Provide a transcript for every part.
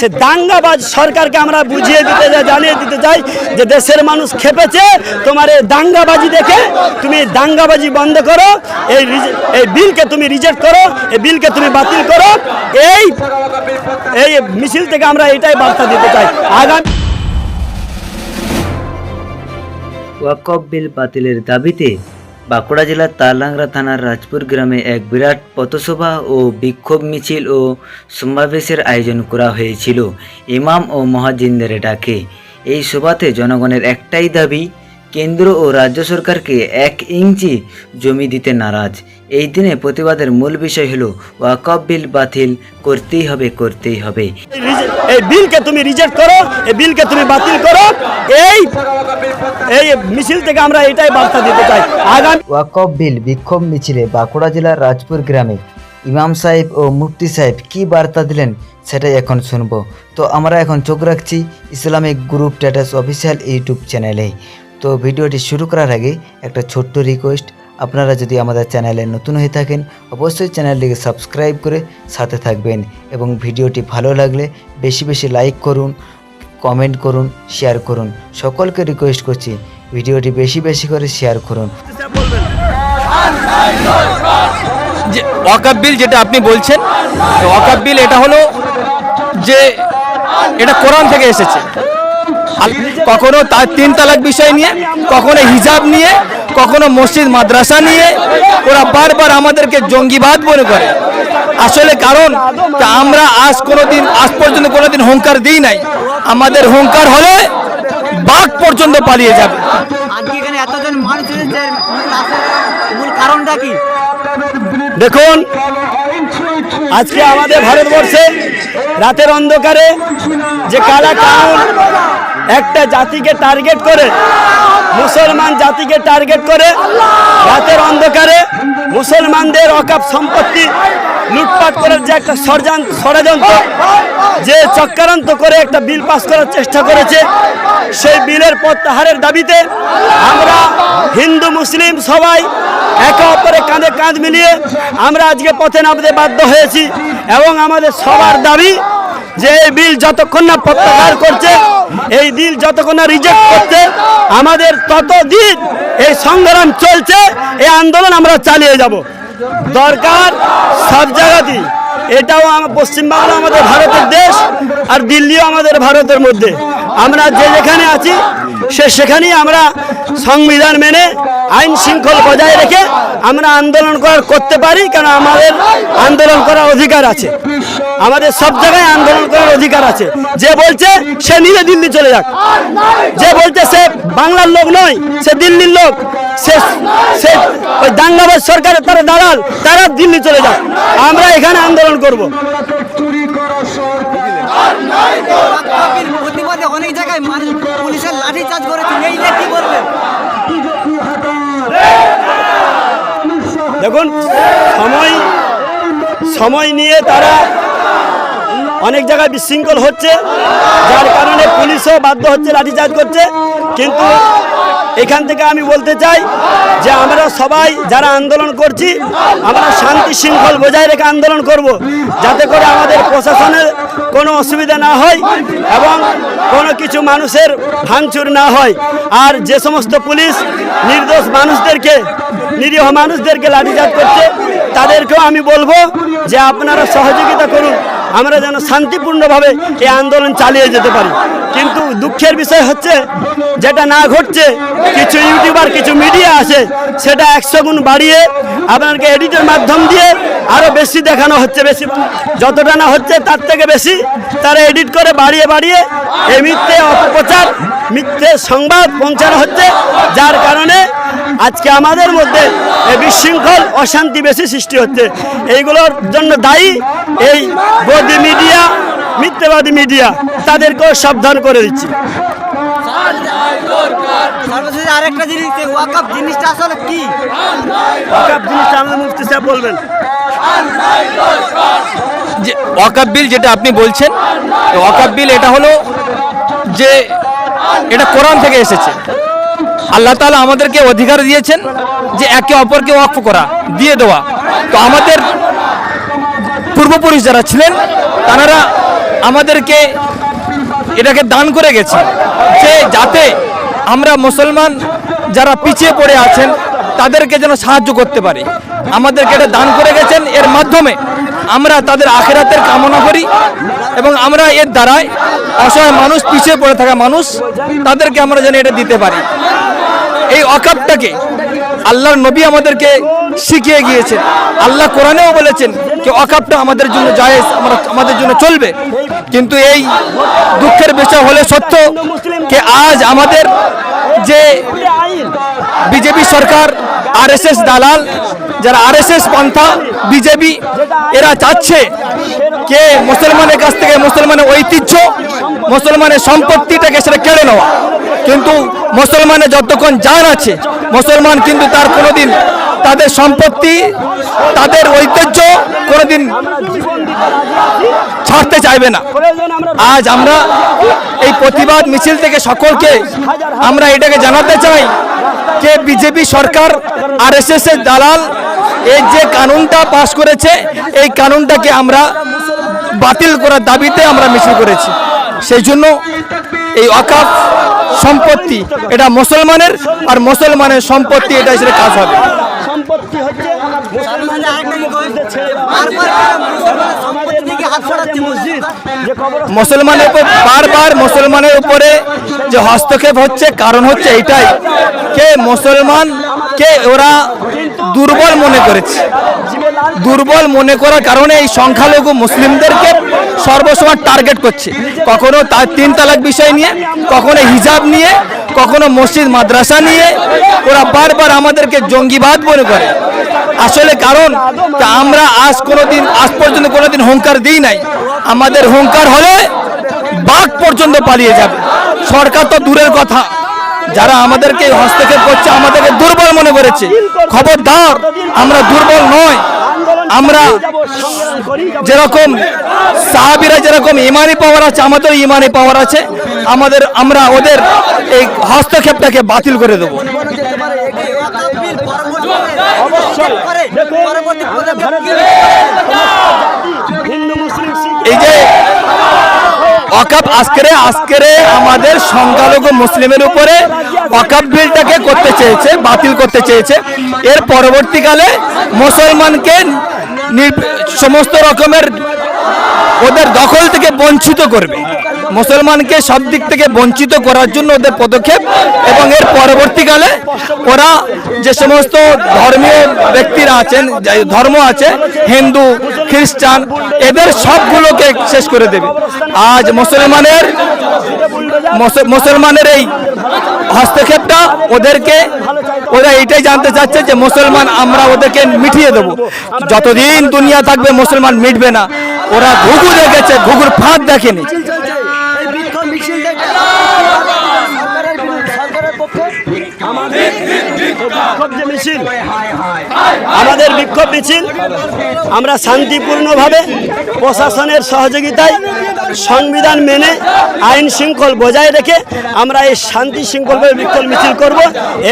সে দাঙ্গাবাজ সরকারকে আমরা বুঝিয়ে দিতে চাই জানিয়ে দিতে চাই যে দেশের মানুষ খেপেছে। তোমার এই দাঙ্গাবাজি দেখে তুমি দাঙ্গাবাজি বন্ধ করো। এই এই বিলকে তুমি রিজেক্ট করো। এই বিলকে তুমি বাতিল করো। এই এই মিছিল থেকে আমরা এটাই বার্তা দিতে চাই। আগামী ওয়াকফ বিল বাতিলের দাবিতে বাঁকুড়া জেলার তারলাংরা থানার রাজপুর গ্রামে এক বিরাট পথসভা ও বিক্ষোভ মিছিল ও সমাবেশের আয়োজন করা হয়েছিল। ইমাম ও মহাজিনদের ডাকে। এই সভাতে জনগণের একটাই দাবি কেন্দ্র ও রাজ্য সরকারকে এক ইঞ্চি জমি দিতে নারাজ। এই দিনে প্রতিবাদের মূল বিষয় হলো ওয়াকফ বিল বাতিল করতেই হবে করতেই হবে। এই বিলকে তুমি রিজেক্ট করো এই বিলকে তুমি বাতিল করো। এই এই মিছিল থেকে আমরা এটাই বার্তা দিতে চাই। আগামী ওয়াকফ বিল বিক্ষোভ মিছিলে বাঁকুড়া জেলার রাজপুর গ্রামে। ইমাম সাহেব ও মুফতি সাহেব কি বার্তা দিলেন সেটাই এখন শুনব। তো আমরা এখন চোখ রাখছি Islamic group status official YouTube চ্যানেলে। তো ভিডিওটি শুরু করার আগে একটা ছোট্ট রিকোয়েস্ট আপনারা যদি আমাদের চ্যানেলে নতুন হয়ে থাকেন, অবশ্যই চ্যানেলটিকে সাবস্ক্রাইব করে সাথে থাকবেন এবং ভিডিওটি ভালো লাগলে বেশি বেশি লাইক করুন কমেন্ট করুন শেয়ার করুন। সকলকে রিকোয়েস্ট করছি, ভিডিওটি বেশি বেশি করে শেয়ার করুন। যে ওয়াকাব বিল যেটা আপনি বলছেন, তো বিল এটা হলো যে এটা কোরআন থেকে এসেছে। কখনো তার তিন তালাক বিষয় নিয়ে কখনো হিজাব নিয়ে কখনো মসজিদ মাদ্রাসা নিয়ে ওরা বারবার আমাদেরকে জঙ্গিবাদ মনে করে। আসলে কারণ তা আমরা আজ কোনোদিন আজ পর্যন্ত কোনোদিন হুঙ্কার দিই নাই। আমাদের হুঙ্কার হলে বাঘ পর্যন্ত পালিয়ে যাবে। কারণটা কি? দেখুন আজকে আমাদের ভারতবর্ষে রাতের অন্ধকারে যে কালা কানুন একটা জাতিকে টার্গেট করে, মুসলমান জাতিকে টার্গেট করে, রাতের অন্ধকারে মুসলমানদের অকাপ সম্পত্তি লুটপাট করার যে একটা ষড়যান- ষড়যন্ত্র, যে চক্রান্ত করে একটা বিল পাস করার চেষ্টা করেছে, সেই বিলের প্রত্যাহারের দাবিতে আমরা হিন্দু, মুসলিম সবাই একে অপরে কাঁধে কাঁধ মিলিয়ে আমরা আজকে পথে নামতে বাধ্য হয়েছি এবং আমাদের সবার দাবি যে এই বিল যতক্ষণ না প্রত্যাহার করছে, এই বিল যতক্ষণ না রিজেক্ট করছে, আমাদের ততদিন এই সংগ্রাম চলছে, এই আন্দোলন আমরা চালিয়ে যাব। দরকার সব জায়গাতেই। এটাও আমার পশ্চিমবাংলা আমাদের ভারতের দেশ, আর দিল্লিও আমাদের ভারতের মধ্যে। আমরা যে যেখানে আছি, সে সেখানেই আমরা সংবিধান মেনে, আইন শৃঙ্খল বজায় রেখে আমরা আন্দোলন করার করতে পারি কারণ আমাদের আন্দোলন করার অধিকার আছে। আমাদের সব জায়গায় আন্দোলন করার অধিকার আছে। যে বলছে, সে নিজে দিল্লি চলে যাক। যে বলছে, সে বাংলার লোক নয়, সে দিল্লির লোক। সে ওই দাঙ্গাবাজ সরকারের তারা দালাল, তারা দিল্লি চলে যাক। আমরা এখানে আন্দোলন করব। পুলিশের লাঠি দেখুন, সময় সময় নিয়ে তারা অনেক জায়গায় বিশৃঙ্খল হচ্ছে, যার কারণে পুলিশও বাধ্য হচ্ছে, লাঠিচার্জ করছে। কিন্তু এখান থেকে আমি বলতে চাই যে আমরা সবাই যারা আন্দোলন করছি, আমরা শান্তি শৃঙ্খল বজায় রেখে আন্দোলন করব, যাতে করে আমাদের প্রশাসনের কোনো অসুবিধা না হয় এবং কোনো কিছু মানুষের ভাঙচুর না হয়। আর যে সমস্ত পুলিশ, নির্দোষ মানুষদেরকে, নিরীহ মানুষদেরকে লাঠিচার্জ করছে তাদেরকেও আমি বলব যে আপনারা সহযোগিতা করুন। আমরা যেন শান্তিপূর্ণভাবে এই আন্দোলন চালিয়ে যেতে পারি। কিন্তু দুঃখের বিষয় হচ্ছে, যেটা না ঘটছে, কিছু ইউটিউবার, কিছু মিডিয়া আছে, সেটা একশো গুণ বাড়িয়ে আপনাকে এডিটের মাধ্যম দিয়ে আরও বেশি দেখানো হচ্ছে, বেশি যতটা না হচ্ছে তার থেকে বেশি তারা এডিট করে বাড়িয়ে বাড়িয়ে এই মিথ্যে অপপ্রচার, মিথ্যে সংবাদ পৌঁছানো হচ্ছে, যার কারণে আজকে আমাদের মধ্যে এই বিশৃঙ্খল অশান্তি বেশি সৃষ্টি হচ্ছে। এইগুলোর জন্য দায়ী এই বৌদি মিডিয়া মিথ্যেবাদী মিডিয়া তাদেরকেও সাবধান করে দিচ্ছি। সর্বশেষ আরেকটা জিনিস যে ওয়াকফ জিনিসটা আসলে কি? ওয়াকাব জিনিসটা আমাদের মুফতি সাহেব বলবেন। যে বিল যেটা আপনি বলছেন তো বিল এটা হলো যে এটা কোরআন থেকে এসেছে। আল্লাহ তালা আমাদেরকে অধিকার দিয়েছেন যে একে অপরকে ওয়াকফ করা, দিয়ে দেওয়া। তো আমাদের পূর্বপুরুষ যারা ছিলেন, তারা আমাদেরকে এটাকে দান করে গেছে যে যাতে আমরা মুসলমান যারা পিছিয়ে পড়ে আছেন, তাদেরকে যেন সাহায্য করতে পারি। আমাদেরকে এটা দান করে গেছেন, এর মাধ্যমে আমরা তাদের আখেরাতের কামনা করি এবং আমরা এর দ্বারাই অসহায় মানুষ, পিছিয়ে পড়ে থাকা মানুষ, তাদেরকে আমরা যেন এটা দিতে পারি। এই অকাপটাকে আল্লাহর নবী আমাদেরকে শিখিয়ে গিয়েছেন। আল্লাহ কোরআনেও বলেছেন যে অকাপটা আমাদের জন্য জায়েজ, আমরা আমাদের জন্য চলবে। কিন্তু এই দুঃখের বিষয় হলে সত্য যে আজ আমাদের যে বিজেপি সরকার আরএসএস দালাল যারা আরএসএস পন্থা বিজেপি এরা চাচ্ছে কে মুসলমানের কাছ থেকে মুসলমানের ঐতিহ্য, মুসলমানের সম্পত্তিটাকে সেটা কেড়ে নেওয়া। কিন্তু মুসলমানের যতক্ষণ জান আছে, মুসলমান কিন্তু তার কোনোদিন তাদের সম্পত্তি, তাদের ঐতিহ্য কোনোদিন ছাড়তে চাইবে না। আজ আমরা এই প্রতিবাদ মিছিল থেকে সকলকে আমরা এটাকে জানাতে চাই কে বিজেপি সরকার আর এস এর দালাল এই যে কানুনটা পাশ করেছে এই কানুনটাকে আমরা বাতিল করার দাবিতে আমরা মিছিল করেছি। সেই জন্য এই অকাফ সম্পত্তি এটা মুসলমানের আর মুসলমানের সম্পত্তি এটা হিসেবে কাজ হবে। সম্পত্তি হচ্ছে মুসলমানের উপর বারবার মুসলমানের উপরে যে হস্তক্ষেপ হচ্ছে কারণ হচ্ছে এটাই। কে মুসলমান কে ওরা দুর্বল মনে করেছে। দুর্বল মনে করার কারণে এই সংখ্যালঘু মুসলিমদেরকে সর্বসময় টার্গেট করছে। কখনো তার তিন তালাক বিষয় নিয়ে, কখনো হিজাব নিয়ে, কখনো মসজিদ, মাদ্রাসা নিয়ে। ওরা বারবার আমাদেরকে জঙ্গিবাদ মনে করে। আসলে কারণ আমরা আজ কোনোদিন, আজ পর্যন্ত কোনোদিন হুঙ্কার দিই নাই। আমাদের হুঙ্কার হলে বাঘ পর্যন্ত পালিয়ে যাবে। সরকার তো দূরের কথা। যারা আমাদেরকে হস্তক্ষেপ করছে আমাদেরকে দুর্বল মনে করেছে। খবরদার আমরা দুর্বল নয়। আমরা যেরকম সাহাবিরা যেরকম ইমানি পাওয়ার আছে আমাদের ইমানি পাওয়ার আছে। আমাদের আমরা ওদের এই হস্তক্ষেপটাকে বাতিল করে দেবো। অবশ্যই দেখুন আমাদের ভারতের হিন্দু মুসলিম শিখ এই যে অকাপ আজকেরে আজকেরে আমাদের সংখ্যালঘু মুসলিমের উপরে অকাপ বিলটাকে করতে চেয়েছে, বাতিল করতে চেয়েছে। এর পরবর্তীকালে মুসলমানকে সমস্ত রকমের ওদের দখল থেকে বঞ্চিত করবে। মুসলমানকে সব দিক থেকে বঞ্চিত করার জন্য ওদের পদক্ষেপ এবং এর পরবর্তীকালে ওরা যে সমস্ত ধর্মীয় ব্যক্তিরা আছেন ধর্ম আছে, হিন্দু, খ্রিস্টান, এদের সবগুলোকে শেষ করে দেবে। আজ মুসলমানের মুস- মুসলমানের এই হস্তক্ষেপটা ওদেরকে, ওরা এইটাই জানতে চাচ্ছে যে মুসলমান আমরা ওদেরকে মিটিয়ে দেবো। যতদিন দুনিয়া থাকবে মুসলমান মিটবে না। ওরা ঘুঘু দেখেছে, ঘুঘুর ফাঁদ দেখেনি। মিছিল। আমাদের বিক্ষোভ মিছিল। আমরা শান্তিপূর্ণভাবে প্রশাসনের সহযোগিতায় সংবিধান মেনে আইন শৃঙ্খল বজায় রেখে আমরা এই শান্তি শৃঙ্খলভাবে বিক্ষোভ মিছিল করব।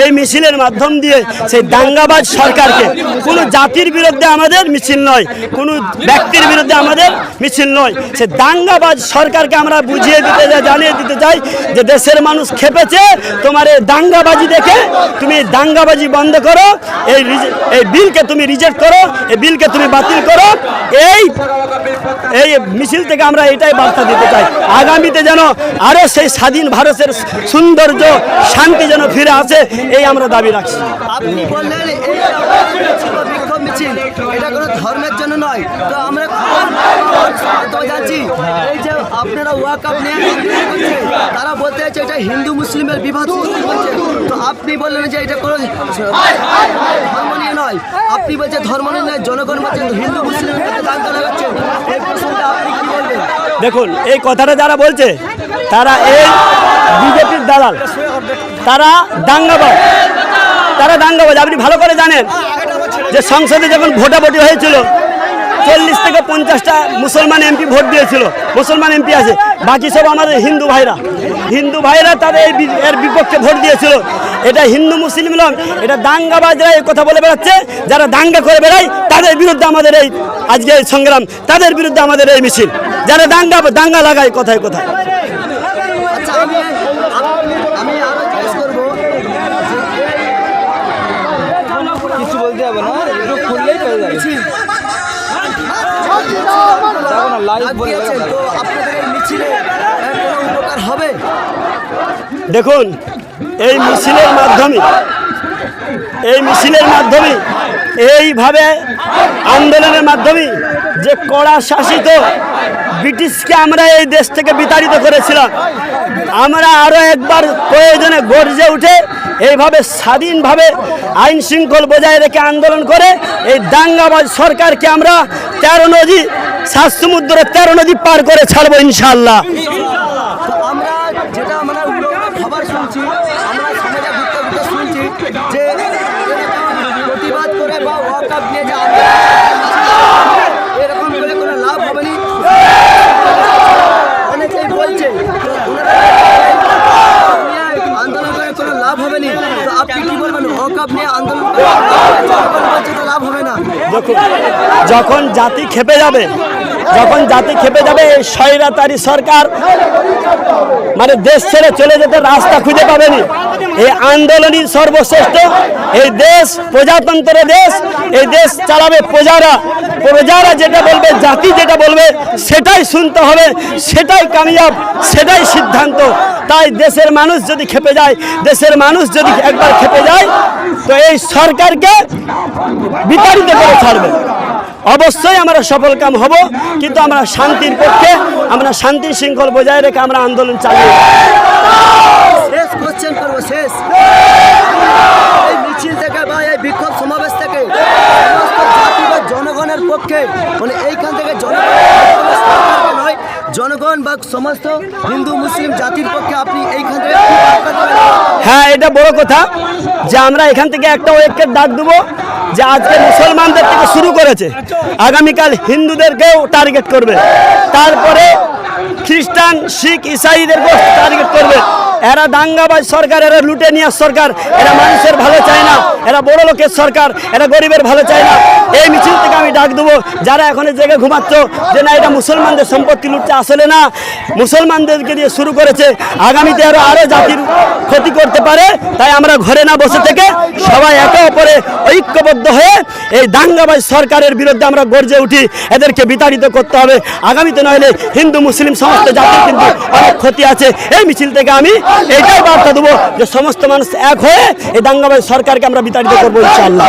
এই মিছিলের মাধ্যম দিয়ে সেই দাঙ্গাবাজ সরকারকে কোনো জাতির বিরুদ্ধে আমাদের মিছিল নয়, কোনো ব্যক্তির বিরুদ্ধে আমাদের মিছিল নয়। সে দাঙ্গাবাজ সরকারকে আমরা বুঝিয়ে দিতে চাই জানিয়ে দিতে চাই যে দেশের মানুষ খেপেছে, তোমার এই দাঙ্গাবাজি দেখে তুমি দাঙ্গাবাজি বন্ধ করো, এই এই বিলকে তুমি রিজেক্ট করো, এই বিলকে তুমি বাতিল করো এই এই মিছিল থেকে আমরা এটাই বার্তা দিতে চাই। আগামীতে যেন আরও সেই স্বাধীন ভারতের সৌন্দর্য, শান্তি যেন ফিরে আসে, এই আমরা দাবি রাখছি। তারা বলতে চাইছে এটা হিন্দু মুসলিমের বিবাদ সৃষ্টি করছে। তো আপনি বললেন যে এটা কোনো ধর্ম নিয়ে নয়। আপনি বলছেন ধর্ম নিয়ে নয় জনগণ বলছেন হিন্দু মুসলিমের মধ্যে দাঙ্গা লাগাচ্ছে এই প্রসঙ্গে আপনি কি বলবেন? দেখুন এই কথাটা যারা বলছে তারা এই বিজেপির দালাল। তারা দাঙ্গাবাজ। তারা দাঙ্গাবাজ। আপনি ভালো করে জানেন যে সংসদে যখন ভোটাভুটি হয়েছিল চল্লিশ থেকে পঞ্চাশটা মুসলমান এমপি ভোট দিয়েছিল। মুসলমান এমপি আছে বাকি সব আমাদের হিন্দু ভাইরা। হিন্দু ভাইরা তাদের এই এর বিপক্ষে ভোট দিয়েছিল। এটা হিন্দু মুসলিম নয় এটা দাঙ্গাবাজরা এই কথা বলে বেড়াচ্ছে। যারা দাঙ্গা করে বেড়ায় তাদের বিরুদ্ধে আমাদের এই আজকে এই সংগ্রাম তাদের বিরুদ্ধে আমাদের এই মিছিল। যারা দাঙ্গা দাঙ্গা লাগায় কোথায় কোথায়। আচ্ছা আমি আমি আরও জিজ্ঞেস করব। কিছু বলতে হবে না একটু খুললেই পেয়ে যাবে। লাইভ বলে দিয়েছেন তো আপনাদের এই মিছিলে এর কোনো উপকার হবে দেখুন, এই মিছিলের মাধ্যমে, এই মিছিলের মাধ্যমে, এইভাবে আন্দোলনের মাধ্যমে যে কড়া শাসিত ব্রিটিশকে আমরা এই দেশ থেকে বিতাড়িত করেছিলাম, আমরা আরও একবার প্রয়োজনে গর্জে উঠে এইভাবে স্বাধীনভাবে আইন শৃঙ্খল বজায় রেখে আন্দোলন করে এই দাঙ্গাবাজ সরকারকে আমরা তেরো নদী সাত সমুদ্রের তেরো নদী পার করে ছাড়বো ইনশাল্লাহ তো আমরা যেটা আমরা খবর শুনছি আমরা সমাজে ঘুরতে ঘুরতে শুনছি যে প্রতিবাদ করে বা ওয়াকআপ নিয়ে যে এরকম করে কোনো লাভ হবে না? অনেকেই বলছে আন্দোলন করে কোনো লাভ হবে না? তো আপনি কি বলবেন? ওয়াকআপ নিয়ে আন্দোলন করে লাভ হবে না? যখন জাতি খেপে যাবে যখন জাতি খেপে যাবে, স্বৈরাচারী সরকার মানে দেশ ছেড়ে চলে যেতে রাস্তা খুঁজে পাবেনি। এই আন্দোলনই সর্বশ্রেষ্ঠ। এই দেশ প্রজাতন্ত্র দেশ, এই দেশ চালাবে প্রজারা। প্রজারা যেটা বলবে, জাতি যেটা বলবে, সেটাই শুনতে হবে, সেটাই কামিয়াব, সেটাই সিদ্ধান্ত। তাই দেশের মানুষ যদি খেপে যায়, দেশের মানুষ যদি একবার খেপে যায়, তো এই সরকারকে বিতাড়িত করে ছাড়বে। অবশ্যই আমরা সফল কাম হব, কিন্তু আমরা শান্তির পক্ষে, আমরা শান্তি শৃঙ্খল বজায় রেখে আমরা আন্দোলন চালিয়ে মিছিল থেকে বা এই বিক্ষোভ সমাবেশ থেকে জনগণের পক্ষে মানে এইখান থেকে জনগণ সরকারকে নয় জনগণ বা সমস্ত হিন্দু, মুসলিম জাতির পক্ষে আপনি এইখান থেকে? হ্যাঁ এটা বড় কথা যে আমরা এখান থেকে একটা ঐক্যের ডাক দেবো যে আজকে মুসলমানদের থেকে শুরু করেছে। আগামীকাল হিন্দুদেরকেও টার্গেট করবে। তারপরে খ্রিস্টান, শিখ, ইসাইদেরকেও টার্গেট করবে। এরা দাঙ্গাবাজ সরকার, এরা লুটে নেওয়ার সরকার, এরা মানুষের ভালো চায় না, এরা বড় লোকের সরকার, এরা গরিবের ভালো চায় না। এই মিছিল থেকে আমি ডাক দেবো, যারা এখন জায়গায় ঘুমাচ্ছ, যে না, এটা মুসলমানদের সম্পত্তি লুটছে আসলে না। মুসলমানদেরকে দিয়ে শুরু করেছে, আগামীতে আরও আরও জাতির ক্ষতি করতে পারে, তাই আমরা ঘরে না বসে থেকে সবাই একে অপরে ঐক্যবদ্ধ হয়ে এই দাঙ্গাবাজ সরকারের বিরুদ্ধে আমরা গর্জে উঠি, এদেরকে বিতাড়িত করতে হবে। আগামীতে নইলে হিন্দু, মুসলিম, সমস্ত জাতির কিন্তু অনেক ক্ষতি আছে। এই মিছিল থেকে আমি এইটাই বার্তা দেবো যে সমস্ত মানুষ এক হয়ে এই দাঙ্গাবাজ সরকারকে আমরা বিতাড়িত করব, ইনশাআল্লাহ।